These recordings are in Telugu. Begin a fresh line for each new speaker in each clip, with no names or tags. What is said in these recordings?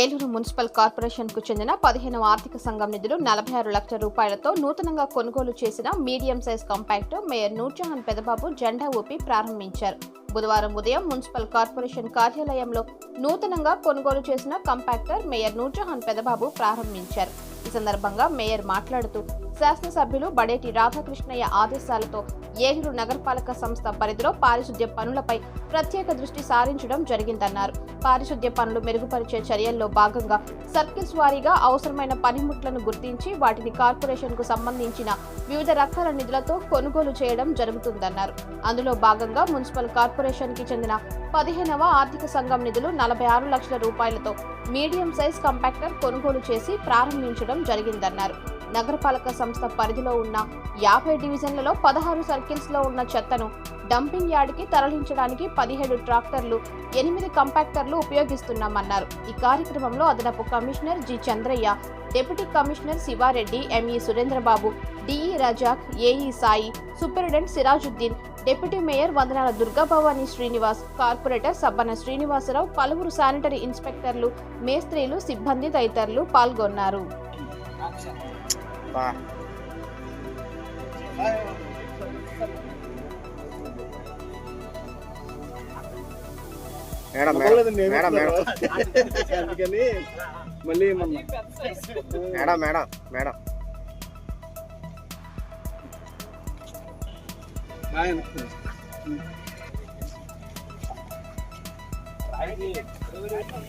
ఏలూరు మున్సిపల్ కార్పొరేషన్కు చెందిన పదిహేనవ ఆర్థిక సంఘం నిధులు నలభై ఆరు లక్షల రూపాయలతో నూతనంగా కొనుగోలు చేసిన medium size compact mayor Noorjahan Pedababu జెండా ఊపి ప్రారంభించారు. బుధవారం ఉదయం మున్సిపల్ కార్పొరేషన్ కార్యాలయంలో నూతనంగా కొనుగోలు చేసిన కంపాక్టర్ మేయర్ నూర్జహాన్ పెదబాబు ప్రారంభించారు. ఈ సందర్భంగా మేయర్ మాట్లాడుతూ శాసనసభ్యులు బడేటి రాధాకృష్ణయ్య ఆదేశాలతో ఏలూరు నగరపాలక సంస్థ పరిధిలో పారిశుద్ధ్య పనులపై ప్రత్యేక దృష్టి సారించడం జరిగిందన్నారు. పారిశుద్ధ్య పనులు మెరుగుపరిచే చర్యల్లో భాగంగా సర్కిల్స్ వారీగా అవసరమైన పనిముట్లను గుర్తించి వాటిని కార్పొరేషన్కు సంబంధించిన వివిధ రకాల నిధులతో కొనుగోలు చేయడం జరుగుతుందన్నారు. అందులో భాగంగా మున్సిపల్ కార్పొరేషన్ కి చెందిన పదిహేనవ ఆర్థిక సంఘం నిధులు నలభై ఆరు లక్షల రూపాయలతో మీడియం సైజ్ కంపాక్టర్ కొనుగోలు చేసి ప్రారంభించడం జరిగిందన్నారు. నగరపాలక సంస్థ పరిధిలో ఉన్న యాభై డివిజన్లలో పదహారు సర్కిల్స్లో ఉన్న చెత్తను డంపింగ్ యార్డ్కి తరలించడానికి పదిహేడు ట్రాక్టర్లు ఎనిమిది కంపాక్టర్లు ఉపయోగిస్తున్నామన్నారు. ఈ కార్యక్రమంలో అదనపు commissioner G. Chandraiah deputy commissioner Sivareddy ME Surendrababu DE Razak AE Sai superintendent Sirajuddin deputy mayor Vandanala Durgabhavani Srinivas corporator Sabbana Srinivasarao పలువురు శానిటరీ ఇన్స్పెక్టర్లు మేస్త్రీలు సిబ్బంది తదితరులు పాల్గొన్నారు.
బా మేడం మేడం మేడం. మేడం
అందుకని మళ్ళీ ఏమన్నా
మేడం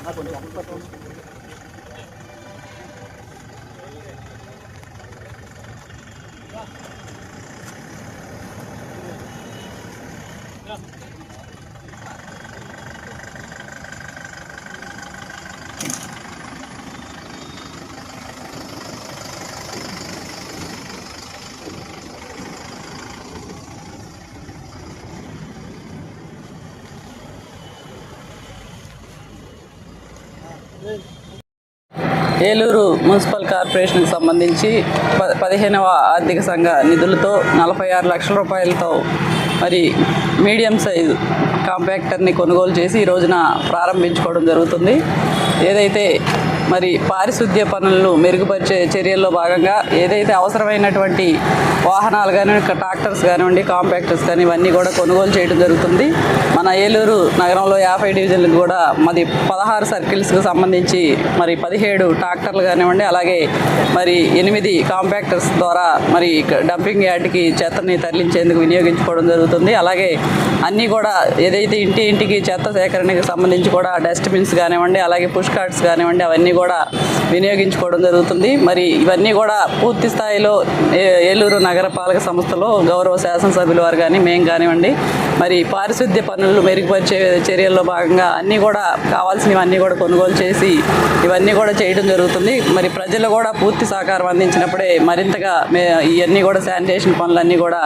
మేడం మేడం
ఆయన
ఏలూరు మున్సిపల్ కార్పొరేషన్కి సంబంధించి ప పదిహేనవ ఆర్థిక సంఘ నిధులతో నలభై ఆరు లక్షల రూపాయలతో మరి మీడియం సైజు కాంపాక్టర్ని కొనుగోలు చేసి ఈ రోజున ప్రారంభించుకోవడం జరుగుతుంది. ఏదైతే మరి పారిశుద్ధ్య పనులను మెరుగుపరిచే చర్యల్లో భాగంగా ఏదైతే అవసరమైనటువంటి వాహనాలు కానివ్వండి ట్రాక్టర్స్ కానివ్వండి కాంపాక్టర్స్ కానీ ఇవన్నీ కూడా కొనుగోలు చేయడం జరుగుతుంది. మన ఏలూరు నగరంలో యాభై డివిజన్లకు కూడా మరి పదహారు సర్కిల్స్కి సంబంధించి మరి పదిహేడు ట్రాక్టర్లు కానివ్వండి అలాగే మరి ఎనిమిది కాంపాక్టర్స్ ద్వారా మరి డంపింగ్ యార్డ్కి చెత్తని తరలించేందుకు వినియోగించుకోవడం జరుగుతుంది. అలాగే అన్నీ కూడా ఏదైతే ఇంటి ఇంటికి చెత్త సేకరణకి సంబంధించి కూడా డస్ట్బిన్స్ కానివ్వండి అలాగే పుష్కార్ట్స్ కానివ్వండి అవన్నీ కూడా వినియోగించుకోవడం జరుగుతుంది. మరి ఇవన్నీ కూడా పూర్తి స్థాయిలో ఏ- ఏలూరు నగరపాలక సంస్థలో గౌరవ శాసనసభ్యుల వారు కానీ మేము కానివ్వండి మరి పారిశుద్ధ్య పనులు మెరుగుపరిచే చర్యల్లో భాగంగా అన్నీ కూడా కావాల్సినవన్నీ కూడా కొనుగోలు చేసి ఇవన్నీ కూడా చేయడం జరుగుతుంది. మరి ప్రజలు కూడా పూర్తి సహకారం అందించినప్పుడే మరింతగా మే ఇవన్నీ కూడా శానిటేషన్ పనులన్నీ కూడా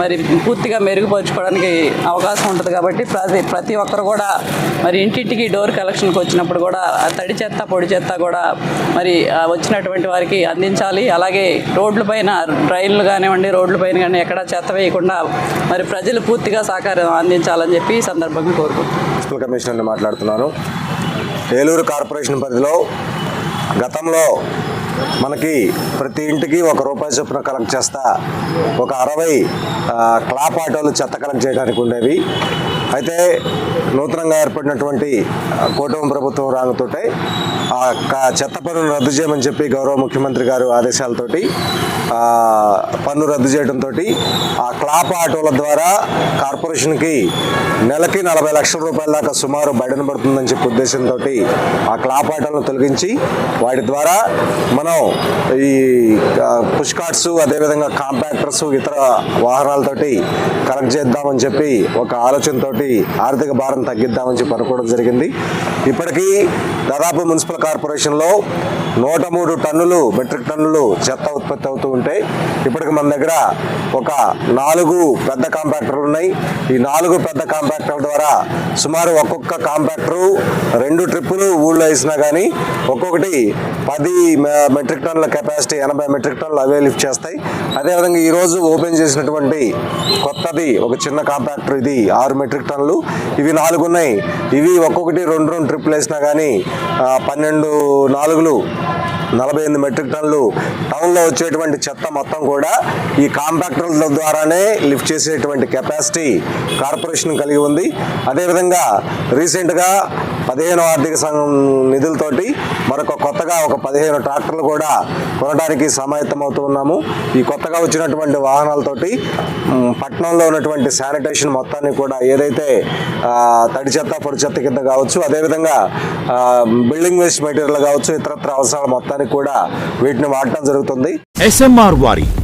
మరి పూర్తిగా మెరుగుపరుచుకోవడానికి అవకాశం ఉంటుంది కాబట్టి ప్రతి ప్రతి ఒక్కరు కూడా మరి ఇంటింటికి డోర్ కలెక్షన్కి వచ్చినప్పుడు కూడా తడి చెత్త పొడి చెత్త కూడా మరి వచ్చినటువంటి వారికి అందించాలి. అలాగే రోడ్ల పైన ట్రైన్లు కానివ్వండి రోడ్ల పైన కానీ ఎక్కడ చెత్త వేయకుండా మరి ప్రజలు పూర్తిగా సహకారం అందించాలని చెప్పి ఈ సందర్భంగా కోరుకుంటున్నాను.
మున్సిపల్ కమిషనర్ని మాట్లాడుతున్నాను. ఏలూరు కార్పొరేషన్ పరిధిలో గతంలో మనకి ప్రతి ఇంటికి ఒక రూపాయి చొప్పున కలెక్ట్ చేస్తా ఒక అరవై క్లాప్ ఆటోలు చెత్త కలెక్ట్ చేయడానికి ఉండేవి. అయితే నూతనంగా ఏర్పడినటువంటి కూటమి ప్రభుత్వం రాకతోటే ఆ చెత్త పన్నును రద్దు చేయమని చెప్పి గౌరవ ముఖ్యమంత్రి గారు ఆదేశాలతోటి పన్ను రద్దు చేయడంతో ఆ క్లాప్ ఆటోల ద్వారా కార్పొరేషన్కి నెలకి నలభై లక్షల రూపాయల దాకా సుమారు బయటన పడుతుందని చెప్పి ఉద్దేశంతో ఆ క్లాప్ ఆటోలను తొలగించి వాటి ద్వారా మనం ఈ పుష్ కార్ట్స్ అదేవిధంగా కాంపాక్టర్స్ ఇతర వాహనాలతోటి కనెక్ట్ చేద్దామని చెప్పి ఒక ఆలోచనతోటి ఆర్థిక భారం తగ్గిద్దామని చెప్పి అనుకోవడం జరిగింది. ఇప్పటికీ దాదాపు మున్సిపల్ కార్పొరేషన్లో నూట మూడు టన్నులు మెట్రిక్ టన్నులు చెత్త ఉత్పత్తి అవుతూ ఉంటాయి ఇప్పటికి మన దగ్గర ఒక నాలుగు పెద్ద కాంపాక్టర్లు ఉన్నాయి. ఈ నాలుగు పెద్ద కాంపాక్టర్ల ద్వారా సుమారు ఒక్కొక్క కాంపాక్టరు రెండు ట్రిప్పులు ఊళ్ళో వేసినా కానీ ఒక్కొక్కటి పది మెట్రిక్ టన్నుల కెపాసిటీ ఎనభై మెట్రిక్ టన్నులు అవే లిఫ్ట్ చేస్తాయి. అదేవిధంగా ఈరోజు ఓపెన్ చేసినటువంటి కొత్తది ఒక చిన్న కాంపాక్టర్ ఇది ఆరు మెట్రిక్ టన్నులు. ఇవి నాలుగు ఉన్నాయి. ఇవి ఒక్కొక్కటి రెండు రెండు ట్రిప్లు వేసినా కానీ పన్నెండు నాలుగులు నలభై ఎనిమిది మెట్రిక్ టన్నులు. టౌన్లో వచ్చేటువంటి చెత్త మొత్తం కూడా ఈ కాంపాక్టర్ల ద్వారానే లిఫ్ట్ చేసేటువంటి కెపాసిటీ కార్పొరేషన్ కలిగి ఉంది. అదేవిధంగా రీసెంట్గా పదిహేను ఆర్థిక సంఘం నిధులతోటి మరొక కొత్తగా ఒక పదిహేను ట్రాక్టర్లు కూడా కొనడానికి సమాయత్తమవుతూ ఉన్నాము. ఈ కొత్తగా వచ్చినటువంటి వాహనాలతోటి పట్టణంలో ఉన్నటువంటి శానిటేషన్ మొత్తాన్ని కూడా ఏదైతే తడి చెత్త పొడి చెత్త కింద కావచ్చు అదేవిధంగా బిల్డింగ్ వేస్ట్ మెటీరియల్ కావచ్చు ఇతరత్ర అవసరాల మొత్తానికి కూడా వీటిని వాడటం జరుగుతుంది.
ఎస్ఎంఆర్ వారి